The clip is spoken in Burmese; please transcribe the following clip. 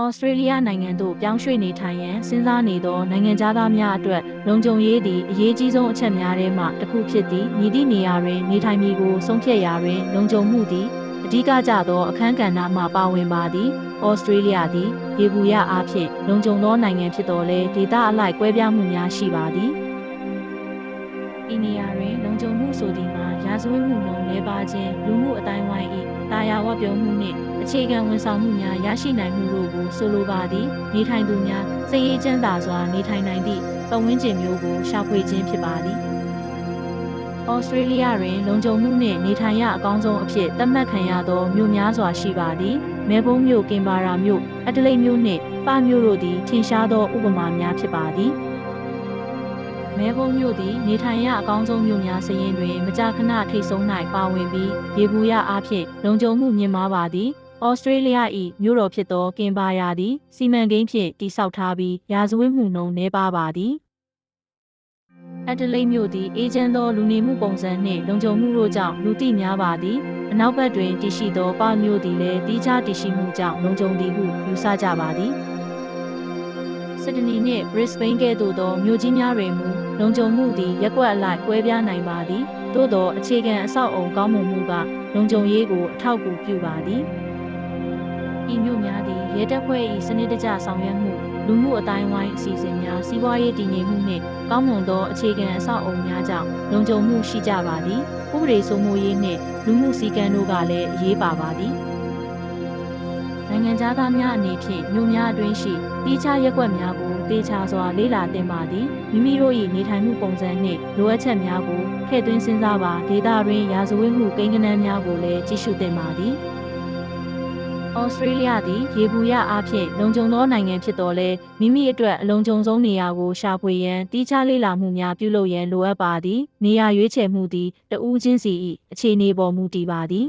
ဩစတြေးလျနိုင်ငံသို့ပြောင်းရွှေ့နေထိုင်ရန်စဉ်းစားနေသောနိုင်ငံသားများအတွက်လုံခြုံရေးသည်အရေးကြီးဆုံးအချက်များထဲမှတစ်ခုဖြစ်သည့်မြည်သည့်နေရာတွင်နေထိုင်မည်ကိုဆုံးဖြတ်ရာတွင်လုံခြုံမှုသည်အဓိကကျသောအခန်းကဏ္ဍမှပါဝင်ပါသည်ဩစတြေးလျသည်ရေဘူးရအားဖြင့်လုံခြုံသောနိုင်ငံဖြစ်တော်လဲဒေသအလိုက်ကွဲပြားမှုများရှိပါသည် ဤနေရာတွင်လုံခြုံမှုဆိုသည်မှာရာဇဝတ်မှုနှုန်းနှဲပါခြင်းလူမှုအတိုင်းဝိုင်း၏တာယာဝပြောမှုနှင့်အခြေခံဝန်ဆောင်မှုများရရှိနိုင်မှုတို့ကိုဆိုလိုပါသည်နေထိုင်သူများစိတ်အေးချမ်းသာစွာနေထိုင်နိုင်သည့်ပတ်ဝန်းကျင်မျိုးကိုရှာဖွေခြင်းဖြစ်ပါသည်ဩစတြေးလျတွင်လုံခြုံမှုနှင့်နေထိုင်ရအကောင်းဆုံးအဖြစ်သတ်မှတ်ခံရသောမြို့များစွာရှိပါသည်မဲဘုံမြို့ကင်ဘာရာမြို့အက်ဒလိတ်မြို့နှင့်ပမြို့တို့သည်ထင်ရှားသောဥပမာများဖြစ်ပါသည် မဲဘုံမြို့သည်နေထိုင်ရအကောင်းဆုံးမြို့များစရင်တွင်မကြာခဏထိတ်ဆုံး၌ပါဝင်ပြီးရေဘူးရအားဖြင့်လုံခြုံမှုမြင့်မားပါသည်ဩစတြေးလျ၏မြို့တော်ဖြစ်သောကင်ဘာယာသည်စီမံကိန်းဖြင့်တည်ဆောက်ထားပြီးရာဇဝတ်မှုနှုန်းနှဲပါပါသည်အက်ဒလိတ်မြို့သည်အေဂျင့်သောလူနေမှုပုံစံနှင့်လုံခြုံမှုတို့ကြောင့်လူသိများပါသည်အနောက်ဘက်တွင်တည်ရှိသောပါမြို့သည်လည်းတိကျတည်ရှိမှုကြောင့်လုံခြုံသည်ဟုယူဆကြပါသည် စစ်ဒနီနှင့် Brisbane ကဲ့သို့သောမြို့ကြီးများတွင်မူလုံခြုံမှုသည်ရက်ကွက်အလိုက်ကွဲပြားနိုင်ပါသည်သို့သောအခြေခံအဆောက်အုံကောင်းမွန်မှုကလုံခြုံရေးကိုအထောက်အကူပြုပါသည်ဤမြို့များသည်ရဲတပ်ဖွဲ့၏စနစ်တကျဆောင်ရွက်မှုလူမှုအတိုင်းဝိုင်းအစီအစဉ်များစီးပွားရေးတည်ငြိမ်မှုနှင့်ကောင်းမွန်သောအခြေခံအဆောက်အုံများကြောင့်လုံခြုံမှုရှိကြပါသည်ဥပဒေစိုးမိုးရေးနှင့်လူမှုစည်းကမ်းတို့ကလည်းအရေးပါပါသည် နိုင်ငံသားများအနေဖြင့်မြို့များအတွင်းရှိတိကျရက်ကွက်များကိုတေချာစွာလေ့လာသင်ပါသည်မိမိတို့၏နေထိုင်မှုပုံစံနှင့်လိုအပ်ချက်များကိုထည့်သွင်းစဉ်းစားပါဒေတာတွင်ရာဇဝတ်မှုကိန်းဂဏန်းများကိုလည်းကြည့်ရှုသင်ပါသည်ဩစတြေးလျသည်ရေဘူးရအားဖြင့်လုံခြုံသောနိုင်ငံဖြစ်တော်လဲမိမိအတွက်အလုံးစုံဆုံးနေရာကိုရှာဖွေရန်တိကျလေ့လာမှုများပြုလုပ်ရန်လိုအပ်ပါသည် နေရာရွေးချယ်မှုသည်တဦးချင်းစီ၏အခြေအနေပေါ်မူတည်ပါသည်